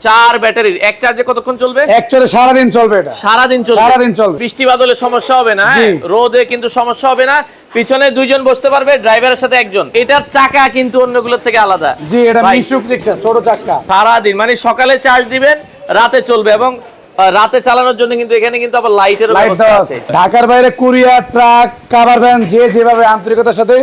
চার ব্যাটারির। এক চার্জে কতক্ষণ চলবে? অ্যাকচুয়ালি সারাদিন চলবে এটা। সারাদিন চলবে। সারাদিন চলবে। বৃষ্টি বাদলে সমস্যা হবে না হ্যাঁ? রোদে কিন্তু সমস্যা হবে না। পিছনে দুইজন বসতে পারবে ড্রাইভারের সাথে একজন। এটার চাকা কিন্তু অন্যগুলোর থেকে আলাদা। জি এটা মিশুক রিক্সা ছোট চাক্কা সারাদিন মানে সকালে চার্জ দিবেন রাতে চলবে এবং রাতে চালানোর জন্য কিন্তু এখানে কিন্তু আবার লাইটের লাইট ব্যবস্থা আছে। আছে। ঢাকার বাইরে কুরিয়ার ট্রাক কাভার ভ্যান যে যেভাবে আন্তরিকতার সাথে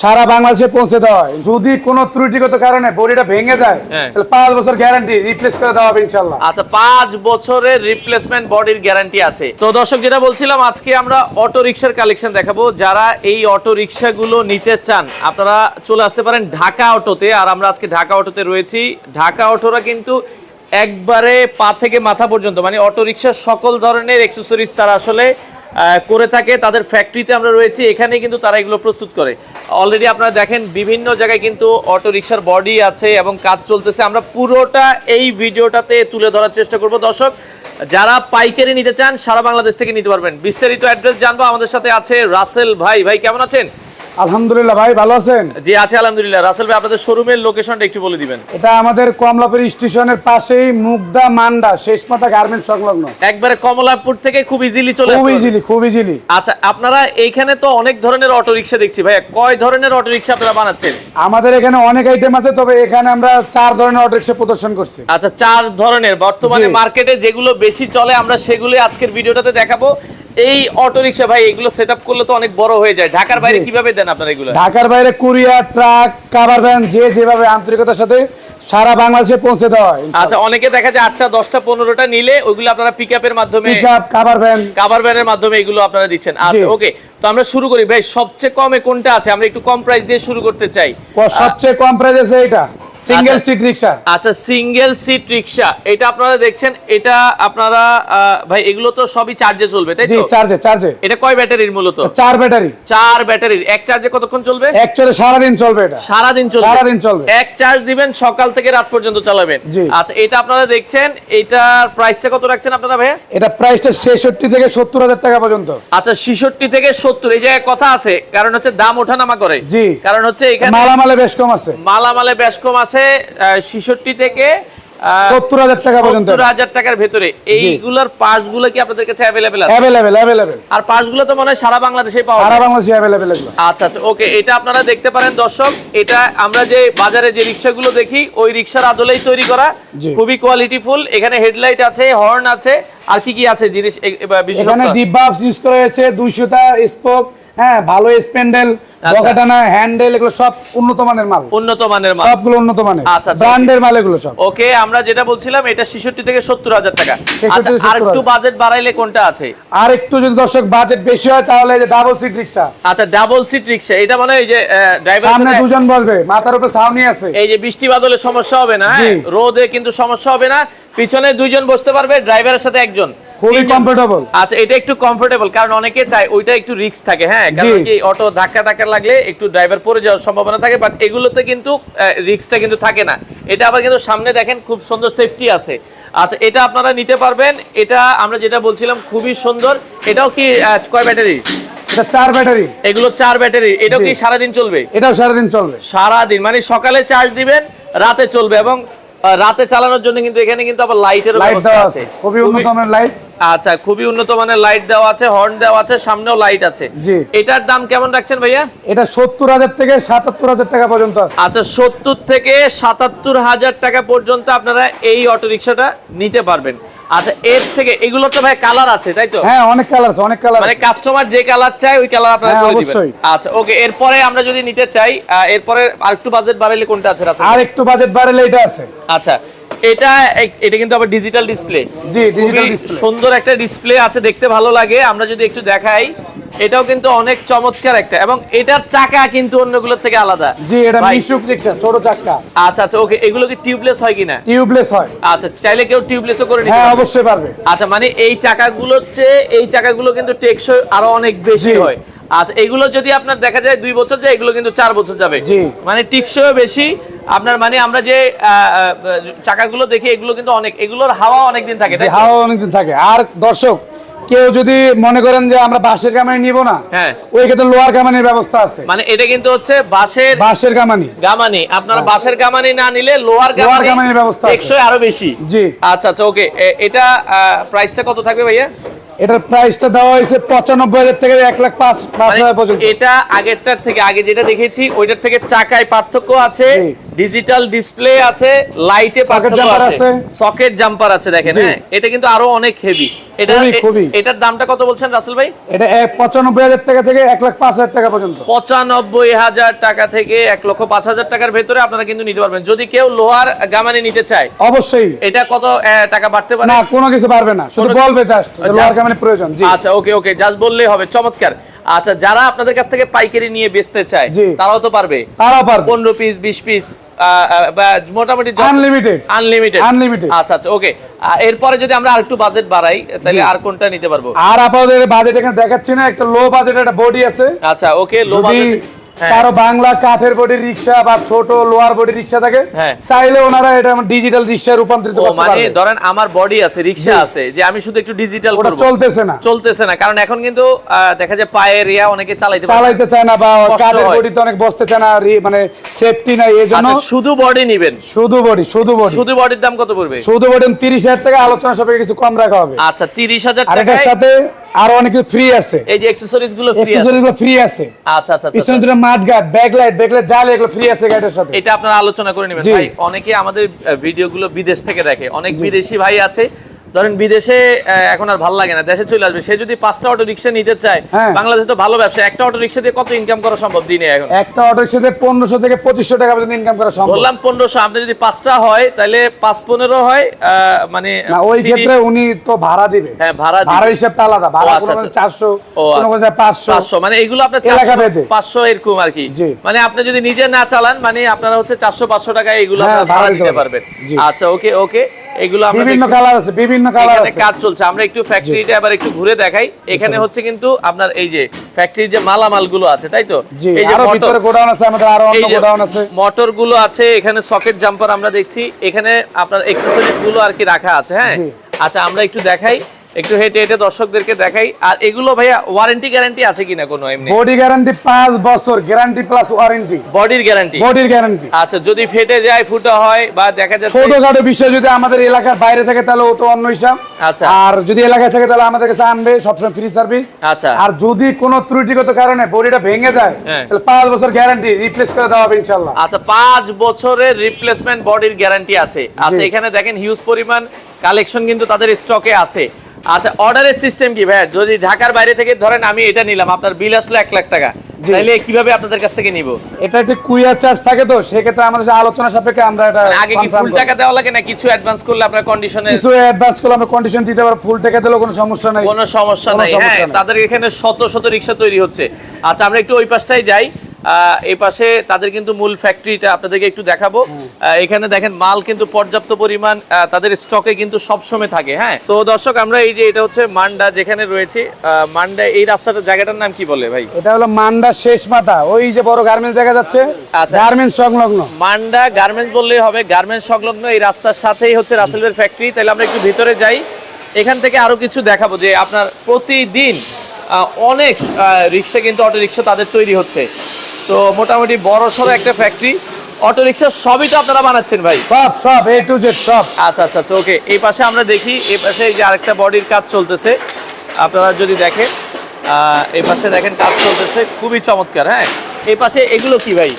সারা বাংলাদেশে পৌঁছে দেওয়া হয়। যদি কোনো ত্রুটিগত কারণে বডিটা ভেঙে যায় হ্যাঁ। তাহলে পাঁচ বছর গ্যারান্টি রিপ্লেস করে দেওয়া হবে ইনশাল্লাহ আচ্ছা পাঁচ বছরের রিপ্লেসমেন্ট বডির গ্যারান্টি আছে। তো দর্শক যেটা বলছিলাম আজকে আমরা অটো রিক্সার কালেকশন দেখাবো। যারা এই অটো রিক্সাগুলো নিতে চান আপনারা চলে আসতে পারেন ঢাকা অটোতে। আর আমরা আজকে ঢাকা অটোতে রয়েছি। ঢাকা অটোরা কিন্তু একবারে পা থেকে মাথা পর্যন্ত মানে অটো রিক্সার সকল ধরনের এক্সেসরিজ তারা আসলে করে থাকে, তাদের ফ্যাক্টরিতে আমরা রয়েছি এখানে কিন্তু তারা এগুলো প্রস্তুত করে। অলরেডি আপনারা দেখেন, বিভিন্ন জায়গায় কিন্তু অটো রিক্সার বডি আছে এবং কাজ চলতেছে। আমরা পুরোটা এই ভিডিওটাতে তুলে ধরার চেষ্টা করব। দর্শক, যারা পাইকারি নিতে চান, সারা বাংলাদেশ থেকে নিতে পারবেন। বিস্তারিত অ্যাড্রেস জানব। আমাদের সাথে আছে রাসেল ভাই। ভাই, কেমন আছেন? আলহামদুলিল্লাহ ভাই ভালো আছেন? জি আছে আলহামদুলিল্লাহ। রাসেল ভাই আপনাদের শোরুমের লোকেশনটা একটু বলে দিবেন। এটা আমাদের কমলাপুর স্টেশনের পাশেই মুগদা মান্ডা শেষ মাথা গার্মেন্ট সংলগ্ন। একবারে কমলাপুর থেকে খুব ইজিলি চলে খুব ইজিলি খুব ইজিলি আচ্ছা আপনারা এইখানে তো অনেক ধরনের অটো রিক্সা দেখছি ভাই কয় ধরনের অটো রিক্সা আপনারা বানাচ্ছেন? আমাদের এখানে অনেক আইটেম আছে তবে এখানে আমরা চার ধরনের অটো রিক্সা প্রদর্শন করছি। আচ্ছা চার ধরনের। বর্তমানে মার্কেটে যেগুলো বেশি চলে আমরা সেগুলো আজকের ভিডিওটাতে দেখাবো। এই অটো রিক্সা ভাই এগুলো সেট করলে তো অনেক বড় হয়ে যায়। ঢাকার বাইরে কীভাবে দেন আপনারা এগুলো? ঢাকার বাইরে কুরিয়ার ট্রাক কাভার ভ্যান যে যেভাবে আন্তরিকতার সাথে সারা বাংলাদেশে পৌঁছে দেওয়া আচ্ছা অনেকে দেখা যায় আটটা দশটা পনেরোটা নিলে ওইগুলো আপনারা পিক আপের মাধ্যমে আপ কাভার ভ্যান কাভার ভ্যানের মাধ্যমে এগুলো আপনারা দিচ্ছেন। আচ্ছা ওকে তো আমরা শুরু করি। ভাই সবচেয়ে কমে কোনটা আছে? আমরা একটু কম প্রাইস দিয়ে শুরু করতে চাই। সবচেয়ে কম প্রাইস আছে এটা সিঙ্গেল আচ্ছা। সিট রিক্সা আচ্ছা সিঙ্গেল সিট রিক্সা এটা আপনারা দেখছেন এটা আপনারা ভাই এগুলো তো সবই চার্জে চলবে তাই জি তো? চার্জে চার্জে এটা কয় ব্যাটারির মূলত? চার ব্যাটারি। চার ব্যাটারির। এক চার্জে কতক্ষণ চলবে? অ্যাকচুয়ালি সারাদিন চলবে এটা। সারাদিন চলবে। সারাদিন চলবে। এক চার্জ দিবেন সকাল থেকে রাত পর্যন্ত চালাবেন। আচ্ছা এটা আপনারা দেখছেন এটার প্রাইসটা কত রাখছেন আপনারা ভাই এটা প্রাইসটা ছেষট্টি থেকে সত্তর হাজার টাকা পর্যন্ত। আচ্ছা ছিষট্টি থেকে সত্তর এই জায়গায় কথা আছে কারণ হচ্ছে দাম ওঠানামা করে। জি। কারণ হচ্ছে এখানে মালামালে বেশ কম আছে। মালামালে বেশ কম আছে। ছিষট্টি থেকে সত্তর হাজার টাকা পর্যন্ত। হাজার টাকার ভেতরে। এইগুলোর পার্টসগুলো কি আপনাদের কাছে অ্যাভেলেবেল আছে? অ্যাভেলেবেল অ্যাভেলেবেল আর পার্টসগুলো তো মনে হয় সারা বাংলাদেশে পাওয়া সারা বাংলাদেশে অ্যাভেলেবেল এগুলো। আচ্ছা আচ্ছা ওকে এটা আপনারা দেখতে পারেন দর্শক। এটা আমরা যে বাজারে যে রিক্সাগুলো দেখি ওই রিক্সার আদলেই তৈরি করা। খুবই কোয়ালিটিফুল এখানে হেডলাইট আছে হর্ন আছে। আর কি কি আছে জিনিস এখানে ইউজ করা হয়েছে দুইশোটা স্পোক হ্যাঁ ভালো স্পেন্ডেল আচ্ছা। বকাটানা হ্যান্ডেল এগুলো সব উন্নত মানের মাল। উন্নত মানের মাল। সবগুলো উন্নত মানের। আচ্ছা, আচ্ছা, ব্র্যান্ডের মাল এগুলো সব। ওকে আমরা যেটা বলছিলাম এটা ছিষট্টি থেকে সত্তর হাজার টাকা। আচ্ছা আর একটু বাজেট বাড়াইলে কোনটা আছে? আর একটু যদি দর্শক বাজেট বেশি হয় তাহলে যে ডাবল সিট রিক্সা আচ্ছা ডাবল সিট রিক্সা এটা মানে এই যে ড্রাইভার সামনে দুজন বসবে মাথার উপরে ছাউনি আছে। এই যে বৃষ্টি বাদলে সমস্যা হবে না হ্যাঁ? রোদে কিন্তু সমস্যা হবে না। পিছনে দুইজন বসতে পারবে ড্রাইভারের সাথে একজন। খুবই কমফোর্টেবল আচ্ছা এটা একটু কমফোর্টেবল কারণ অনেকে চায় ওইটা একটু রিস্ক থাকে হ্যাঁ? কারণ কি অটো ধাক্কা ধাক্কা লাগলে একটু ড্রাইভার পড়ে যাওয়ার সম্ভাবনা থাকে বাট এগুলোতে কিন্তু রিস্কটা কিন্তু থাকে না। এটা আবার কিন্তু সামনে দেখেন খুব সুন্দর সেফটি আছে। আচ্ছা এটা আপনারা নিতে পারবেন। এটা আমরা যেটা বলছিলাম খুবই সুন্দর। এটাও কি কয় ব্যাটারি? এটা চার ব্যাটারি। এগুলো চার ব্যাটারি। এটাও। কি সারাদিন চলবে? এটাও সারাদিন চলবে। সারাদিন মানে সকালে চার্জ দিবেন রাতে চলবে এবং রাতে চালানোর জন্য কিন্তু এখানে কিন্তু আবার লাইটের লাইট ব্যবস্থা আছে। আছে। খুবই উন্নত মানের লাইট আচ্ছা খুবই উন্নত মানের লাইট দেওয়া আছে হর্ন দেওয়া আছে সামনেও লাইট আছে। জি। এটার দাম কেমন রাখছেন ভাইয়া? এটা সত্তর হাজার থেকে সাতাত্তর হাজার টাকা পর্যন্ত আছে। আচ্ছা সত্তর থেকে সাতাত্তর হাজার টাকা পর্যন্ত আপনারা এই অটো রিক্সাটা নিতে পারবেন। আচ্ছা এর থেকে এগুলো তো ভাই কালার আছে তাই তো? হ্যাঁ অনেক কালার আছে অনেক কালার মানে কাস্টমার যে কালার চায় ওই কালার আপনারা হ্যাঁ, করে দিবেন। আচ্ছা ওকে এরপরে আমরা যদি নিতে চাই এরপরে আরেকটু বাজেট বাড়াইলে কোনটা আছে আর একটু বাজেট বাড়ালে এটা আছে। আচ্ছা এটা এটা কিন্তু আবার ডিজিটাল ডিসপ্লে জি, display। সুন্দর একটা ডিসপ্লে আছে দেখতে ভালো লাগে। আমরা যদি একটু দেখাই এটাও কিন্তু অনেক চমৎকার একটা এবং এটার চাকা কিন্তু অন্যগুলোর থেকে আলাদা। জি এটা মিশুক ছোট চাক্কা আচ্ছা আচ্ছা ওকে এগুলো কি টিউবলেস হয় কিনা? টিউবলেস হয়। আচ্ছা চাইলে কেউ টিউবলেসও করে নিতে হ্যাঁ অবশ্যই পারবে। আচ্ছা মানে এই চাকাগুলো চেয়ে এই চাকাগুলো কিন্তু টেকসই আরও অনেক বেশি হয়। আচ্ছা এগুলো যদি আপনার দেখা যায় দুই বছর যায় এগুলো কিন্তু চার বছর যাবে। জি। মানে টিকসইও বেশি আপনার মানে আমরা যে চাকাগুলো দেখি এগুলো কিন্তু অনেক এগুলোর হাওয়া অনেক দিন থাকে? হাওয়া অনেকদিন থাকে। আর দর্শক কেউ যদি মনে করেন যে আমরা বাঁশের কামানি নিব না হ্যাঁ। ওই ক্ষেত্রে লোহার কামানির ব্যবস্থা আছে। মানে এটা কিন্তু হচ্ছে বাঁশের বাঁশের কামানি। গামানি আপনারা বাঁশের কামানি না নিলে লোহার লোহার কামানির ব্যবস্থা আছে। টেকসই আরও বেশি। জি। আচ্ছা আচ্ছা ওকে। এটা প্রাইসটা কত থাকবে ভাইয়া? এটার প্রাইসটা দেওয়া হয়েছে পঁচানব্বই হাজার থেকে এক লাখ পাঁচ পাঁচ মানে হাজার পর্যন্ত। এটা আগেরটার থেকে আগে যেটা দেখেছি ওইটার থেকে চাকায় পার্থক্য আছে। ডিজিটাল ডিসপ্লে আছে লাইটে পার্থক্য জাম্পার আছে। সকেট জাম্পার আছে দেখেন হ্যাঁ এটা কিন্তু আরও অনেক হেভি এটা। এটার দামটা কত বলছেন রাসেল ভাই? এটা এক- পঁচানব্বই হাজার টাকা থেকে লাখ পাঁচ হাজার টাকা পর্যন্ত। পঁচানব্বই হাজার টাকা থেকে লক্ষ পাঁচ হাজার টাকার ভেতরে আপনারা কিন্তু নিতে পারবেন। যদি কেউ লোহার গামানি নিতে চায় অবশ্যই। এটা কত টাকা বাড়তে পারে? না কোনো কিছু পারবে না। শুধু বলবে জাস্ট লোহার কামানি প্রয়োজন জি। আচ্ছা ওকে ওকে জাস্ট বললেই হবে চমৎকার। আচ্ছা যারা আপনাদের কাছ থেকে পাইকারি নিয়ে বেচতে চায় তারাও তো পারবে? তারা পারবে। পনেরো পিস বিশ পিস বা মোটামুটি আনলিমিটেড আনলিমিটেড আনলিমিটেড আচ্ছা আচ্ছা ওকে এরপরে যদি আমরা আরেকটু বাজেট বাড়াই তাহলে আর কোনটা নিতে পারব? আর আপাতত বাজেট এখানে দেখাচ্ছি না একটা লো বাজেট একটা বডি আছে। আচ্ছা ওকে লো বাজেট। কারও বাংলা কাঠের বডি রিক্সা বা ছোট লোয়ার বডি রিক্সা থাকে হ্যাঁ। চাইলে ওনারা এটা ডিজিটাল রিক্সায় রূপান্তরিত করতে মানে ধরেন আমার বডি আছে রিক্সা আছে যে আমি শুধু একটু ডিজিটাল করব। চলতেছে না। চলতেছে না কারণ এখন কিন্তু দেখা যায় পায়ের ইয়া অনেকে চালাইতে চালাইতে চায় না বা কাঠের হয়। বডিতে অনেক বসতে চায় না মানে সেফটি নাই এই জন্য আচ্ছা শুধু বডি নিবেন? শুধু বডি শুধু বডি শুধু বডির দাম কত পড়বে? শুধু বডি তিরিশ হাজার টাকা আলোচনা সাপেক্ষে কিছু কম রাখা হবে। আচ্ছা তিরিশ হাজার আর এটার সাথে আরও অনেক কিছু ফ্রি আছে। এই যে অ্যাকসেসরিজগুলো ফ্রি আছে। অ্যাকসেসরিজগুলো ফ্রি আছে। আচ্ছা আচ্ছা আচ্ছা পিছনে দুটো মাড গার্ড ব্যাকলাইট ব্যাকলাইট জালে এগুলো ফ্রি আছে গাড়ির সাথে। এটা আপনারা আলোচনা করে নেবেন। ভাই অনেকে আমাদের ভিডিও গুলো বিদেশ থেকে দেখে। অনেক বিদেশি ভাই আছে ধরেন বিদেশে এখন আর ভালো লাগে না দেশে চলে আসবে। সে যদি পাঁচটা অটো রিক্সা নিতে চায় হ্যাঁ। বাংলাদেশে তো ভালো ব্যবসা। একটা অটো রিক্সা দিয়ে কত ইনকাম করা সম্ভব দিনে এখন? একটা অটোর সাথে পনেরোশো থেকে পঁচিশশো টাকা পর্যন্ত ইনকাম করা সম্ভব। বললাম পনেরোশো আপনি যদি পাঁচটা হয় তাহলে পাঁচ পনেরো হয় মানে ওই ক্ষেত্রে উনি তো ভাড়া দিবে। হ্যাঁ ভাড়া দিবে। ভাড়া হিসাবটা আলাদা। ভাড়া আচ্ছা, আচ্ছা। চারশো ও, আচ্ছা। পাঁচশো। পাঁচশো মানে এগুলো আপনার চারশো পাঁচশো এরকম আর কি। মানে আপনি যদি নিজে না চালান মানে আপনারা হচ্ছে চারশো পাঁচশো টাকা এগুলো হ্যাঁ, ভাড়া দিতে পারবেন। আচ্ছা ওকে ওকে। এগুলো বিভিন্ন কালার আছে বিভিন্ন কালার আছে। কাজ চলছে আমরা একটু ফ্যাক্টরিটা আবার একটু ঘুরে দেখাই। এখানে হচ্ছে কিন্তু আপনার এই যে ফ্যাক্টরির যে মালামালগুলো আছে তাই তো? এই যে ভিতরে গোডাউন আছে আমাদের আরও অন্য গোডাউন আছে। মোটরগুলো আছে এখানে সকেট জাম্পার আমরা দেখছি। এখানে আপনার এক্সেসরিজগুলো আর কি রাখা আছে হ্যাঁ? আচ্ছা আমরা একটু দেখাই। একটু হেঁটে হেঁটে দর্শকদেরকে দেখাই। আর এগুলো ভাইয়া ওয়ারেন্টি গ্যারান্টি আছে কিনা কোনো এমনি? বডি গ্যারান্টি পাঁচ বছর গ্যারান্টি প্লাস ওয়ারেন্টি বডির গ্যারান্টি বডির গ্যারান্টি আচ্ছা যদি ফেটে যায় ফুটা হয় বা দেখা যাচ্ছে ছোটখাটো বিষয় যদি আমাদের এলাকার বাইরে থাকে তাহলে ওটা অন্য হিসাব। আচ্ছা। আর যদি এলাকায় থাকে তাহলে আমাদের কাছে আনবে সবসময় ফ্রি সার্ভিস আচ্ছা। আর যদি কোনো ত্রুটিগত কারণে বডিটা ভেঙে যায় হ্যাঁ। তাহলে পাঁচ বছর গ্যারান্টি রিপ্লেস করে দেওয়া হবে ইনশাল্লাহ আচ্ছা পাঁচ বছরের রিপ্লেসমেন্ট বডির গ্যারান্টি আছে। আচ্ছা এখানে দেখেন হিউজ পরিমাণ কালেকশন কিন্তু তাদের স্টকে আছে। আচ্ছা অর্ডারের সিস্টেম কি ভাই যদি ঢাকার বাইরে থেকে ধরেন আমি এটা নিলাম আপনার বিল আসলো এক লাখ টাকা। তাহলে কীভাবে আপনাদের কাছ থেকে নিব? এটা একটি কুইয়ার চার্জ থাকে তো সেক্ষেত্রে আমাদের আলোচনা সাপেক্ষে আমরা এটা মানে আগে কি ফুল টাকা দেওয়া লাগে না কিছু অ্যাডভান্স করলে আপনার কন্ডিশনে কিছু অ্যাডভান্স করলে আমরা কন্ডিশন দিতে পারব ফুল টাকা দিলেও কোনো সমস্যা নাই। কোনো সমস্যা নাই। হ্যাঁ তাদের এখানে শত শত রিক্সা তৈরি হচ্ছে। আচ্ছা আমরা একটু ওই পাশটাই যাই। এই পাশে তাদের কিন্তু মূল ফ্যাক্টরিটা আপনাদেরকে একটু দেখাবো। এখানে দেখেন মাল কিন্তু পর্যাপ্ত পরিমাণ তাদের স্টকে কিন্তু সবসময় থাকে হ্যাঁ? তো দর্শক আমরা এই যে এটা হচ্ছে মান্ডা যেখানে রয়েছে মান্ডা এই রাস্তাটা জায়গাটার নাম কি বলে ভাই? এটা হলো মান্ডা শেষ মাথা ওই যে বড় গার্মেন্টস দেখা যাচ্ছে আচ্ছা। গার্মেন্টস সংলগ্ন। মান্ডা গার্মেন্টস বললেই হবে গার্মেন্টস সংলগ্ন এই রাস্তার সাথেই হচ্ছে রাসেলের ফ্যাক্টরি তাহলে আমরা একটু ভিতরে যাই। এখান থেকে আরও কিছু দেখাবো যে আপনার প্রতিদিন অনেক রিক্সা কিন্তু অটো রিক্সা তাদের তৈরি হচ্ছে। তো মোটামুটি বড় সড়ো একটা ফ্যাক্টরি অটো রিক্সা সবই তো আপনারা বানাচ্ছেন ভাই? সব সব এ টু জেড সব। আচ্ছা আচ্ছা আচ্ছা ওকে এই পাশে আমরা দেখি এই পাশে এই যে আরেকটা বডির কাজ চলতেছে। আপনারা যদি দেখেন এই পাশে দেখেন কাজ চলতেছে খুবই চমৎকার হ্যাঁ। এই পাশে এগুলো কি ভাই?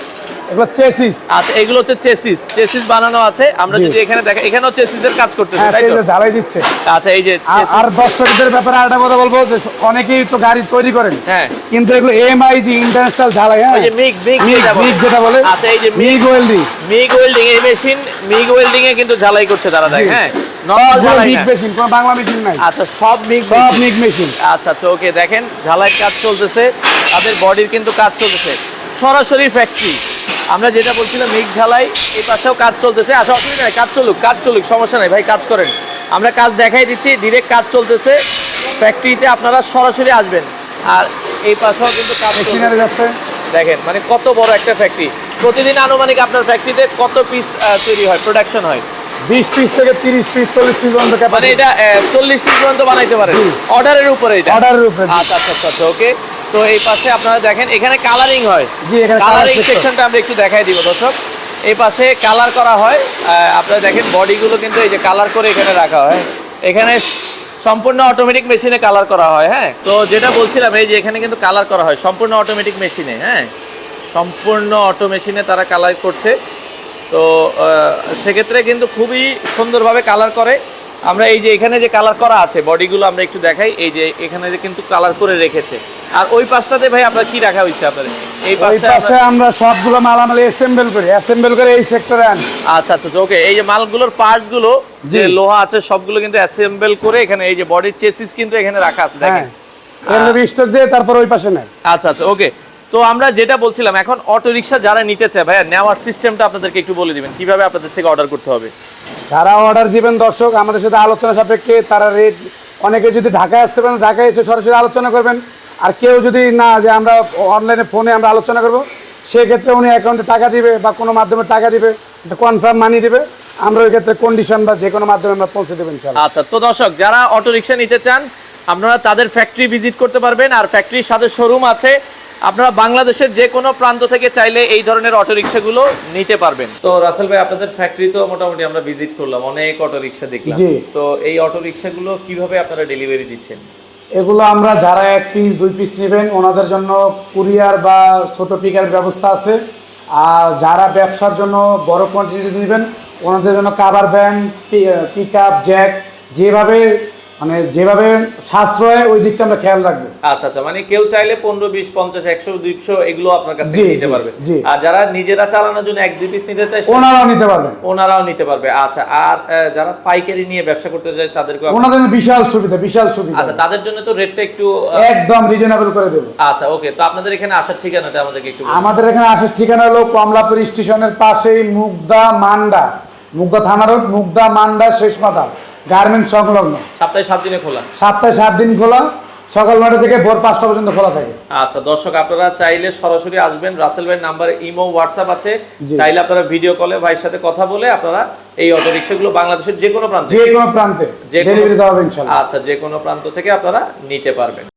এগুলো চেসিস আচ্ছা এগুলো হচ্ছে চেসিস চেসিস বানানো আছে। আমরা যদি এখানে দেখা এখানেও চেসিসের কাজ করতেছে হ্যাঁ তাই তো? তেলে ঝালাই দিচ্ছে। আচ্ছা এই যে আর- দর্শকদের ব্যাপারে আরেকটা কথা বলব যে অনেকেই তো গাড়ি তৈরি করেন। হ্যাঁ। কিন্তু এগুলো এমআইজি ইন্টারন্যাশনাল ঝালাই হ্যাঁ? ওই যে মিগ মিগ মিগ যেটা বলে। মিগ যেটা বলে। আচ্ছা এই যে MIG MIG welding MIG welding এই মেশিন মিগ ওয়েল্ডিং এ কিন্তু ঝালাই করছে তারা দেখ হ্যাঁ? নর্মাল ঝালাই মেশিন বাংলা মেশিন নাই। আচ্ছা সব মিগ সব মিগ মেশিন আচ্ছা আচ্ছা ওকে দেখেন ঝালাই কাজ চলতেছে। তাদের বডির কিন্তু কাজ চলতেছে সরাসরি ফ্যাক্টরি আমরা যেটা বলছিলাম ঝালাই এই পাশেও কাজ চলতেছে। আচ্ছা অসুবিধা নাই কাজ চলুক কাজ চলুক সমস্যা নাই ভাই কাজ করেন। আমরা কাজ দেখাই দিচ্ছি ডিরেক্ট কাজ চলতেছে। ফ্যাক্টরিতে আপনারা সরাসরি আসবেন। আর এই পাশেও কিন্তু কাজ দেখেন মানে কত বড় একটা ফ্যাক্টরি প্রতিদিন আনুমানিক আপনার ফ্যাক্টরিতে কত পিস তৈরি হয় প্রোডাকশন হয়? বিশ পিস থেকে তিরিশ পিস চল্লিশ পিস পর্যন্ত মানে এটা চল্লিশ পিস পর্যন্ত বানাইতে পারেন। অর্ডারের উপরে এটা। অর্ডারের উপরে। আচ্ছা আচ্ছা আচ্ছা, আচ্ছা ওকে তো এই পাশে আপনারা দেখেন এখানে কালারিং হয়। কালারিং। সেকশনটা আমরা একটু দেখাই দিব দর্শক। এই পাশে কালার করা হয় আপনারা দেখেন বডিগুলো কিন্তু এই যে কালার করে এখানে রাখা হয়। এখানে সম্পূর্ণ অটোমেটিক মেশিনে কালার করা হয় হ্যাঁ? তো যেটা বলছিলাম এই যে এখানে কিন্তু কালার করা হয় সম্পূর্ণ অটোমেটিক মেশিনে হ্যাঁ? সম্পূর্ণ অটো মেশিনে তারা কালার করছে। তো সেক্ষেত্রে কিন্তু খুবই সুন্দরভাবে কালার করে। আমরা এই যে এখানে যে কালার করা আছে বডিগুলো আমরা একটু দেখাই এই যে এখানে যে কিন্তু কালার করে রেখেছে। আর ওই পাশটাতে ভাই আপনার কি রাখা হয়েছে আপনাদের? এই পাশে আমরা সবগুলো মালামাল অ্যাসেম্বল করি অ্যাসেম্বল করে এই সেক্টরে আনি। আচ্ছা আচ্ছা ওকে এই যে মালগুলোর পার্টসগুলো যে লোহা আছে সবগুলো কিন্তু অ্যাসেম্বল করে এখানে এই যে বডির চেসিস কিন্তু এখানে রাখা আছে হ্যাঁ দেখেন এগুলো স্টক দিয়ে তারপর ওই পাশে নেয় আচ্ছা আচ্ছা ওকে তো আমরা যেটা বলছিলাম এখন অটো রিক্সা যারা নিতে চায় ভাইয়া নেওয়ার সিস্টেমটা আপনাদেরকে একটু বলে দিবেন কীভাবে আপনাদের থেকে অর্ডার করতে হবে? যারা অর্ডার দিবেন দর্শক আমাদের সাথে আলোচনা সাপেক্ষে তারা রেট অনেকে যদি ঢাকায় আসতে পারেন ঢাকায় এসে সরাসরি আলোচনা করবেন। আর কেউ যদি না যে আমরা অনলাইনে ফোনে আমরা আলোচনা করব সেক্ষেত্রে উনি অ্যাকাউন্টে টাকা দিবে বা কোনো মাধ্যমে টাকা দিবে কনফার্ম মানি দিবে আমরা ওই ক্ষেত্রে কন্ডিশন বা যে কোনো মাধ্যমে আমরা পৌঁছে দেবেন আচ্ছা তো দর্শক যারা অটো রিক্সা নিতে চান আপনারা তাদের ফ্যাক্টরি ভিজিট করতে পারবেন আর ফ্যাক্টরির সাথে শোরুম আছে আপনারা বাংলাদেশের যে কোনো প্রান্ত থেকে চাইলে এই ধরনের অটো রিক্সাগুলো নিতে পারবেন। তো রাসেল ভাই আপনাদের ফ্যাক্টরি তো মোটামুটি আমরা ভিজিট করলাম অনেক অটো রিক্সা দেখলাম তো এই অটো রিক্সাগুলো কীভাবে আপনারা ডেলিভারি দিচ্ছেন? এগুলো আমরা যারা এক পিস দুই পিস নেবেন, ওনাদের জন্য কুরিয়ার বা ছোট পিকার ব্যবস্থা আছে। আর যারা ব্যবসার জন্য বড় কোয়ান্টিটি নেবেন, ওনাদের জন্য cover van pick up jack যেভাবে মানে যেভাবে সাশ্রয় ওই দিকটা আমরা খেয়াল রাখব। আচ্ছা আচ্ছা মানে কেউ চাইলে পনেরো বিশ পঞ্চাশ একশো দুইশো এগুলো আপনার কাছ নিতে পারবে। আর যারা নিজেরা চালানোর জন্য এক দুই পিস নিতে চায় ওনারাও নিতে পারবে। ওনারাও নিতে পারবে। আচ্ছা আর যারা পাইকারি নিয়ে ব্যবসা করতে চায় তাদেরকে ওনাদের জন্য বিশাল সুবিধা বিশাল সুবিধা। আচ্ছা তাদের জন্য তো রেটটা একটু একদম রিজনেবল করে দেবো। আচ্ছা ওকে তো আপনাদের এখানে আসার ঠিকানাটা আমাদেরকে একটু আমাদের এখানে আসার ঠিকানা হলো কমলাপুর স্টেশনের পাশেই মুগদা মান্ডা মুগদা থানা রোড মুগদা মান্ডা শেষ মাথা গার্মেন্ট সংলগ্ন। সপ্তাহে সাত দিনে খোলা? সপ্তাহে সাত দিন খোলা সকাল নটা থেকে ভোর পাঁচটা পর্যন্ত খোলা থাকে। আচ্ছা দর্শক আপনারা চাইলে সরাসরি আসবেন। রাসেল ভাইয়ের নাম্বারে ইমো হোয়াটসঅ্যাপ আছে। চাইলে আপনারা ভিডিও কলে ভাইয়ের সাথে কথা বলে আপনারা এই অটো রিক্সাগুলো বাংলাদেশের যে কোনো প্রান্তে যে কোনো প্রান্তে ডেলিভারি দেওয়া হবে ইনশাল্লাহ আচ্ছা যে কোনো প্রান্ত থেকে আপনারা নিতে পারবেন।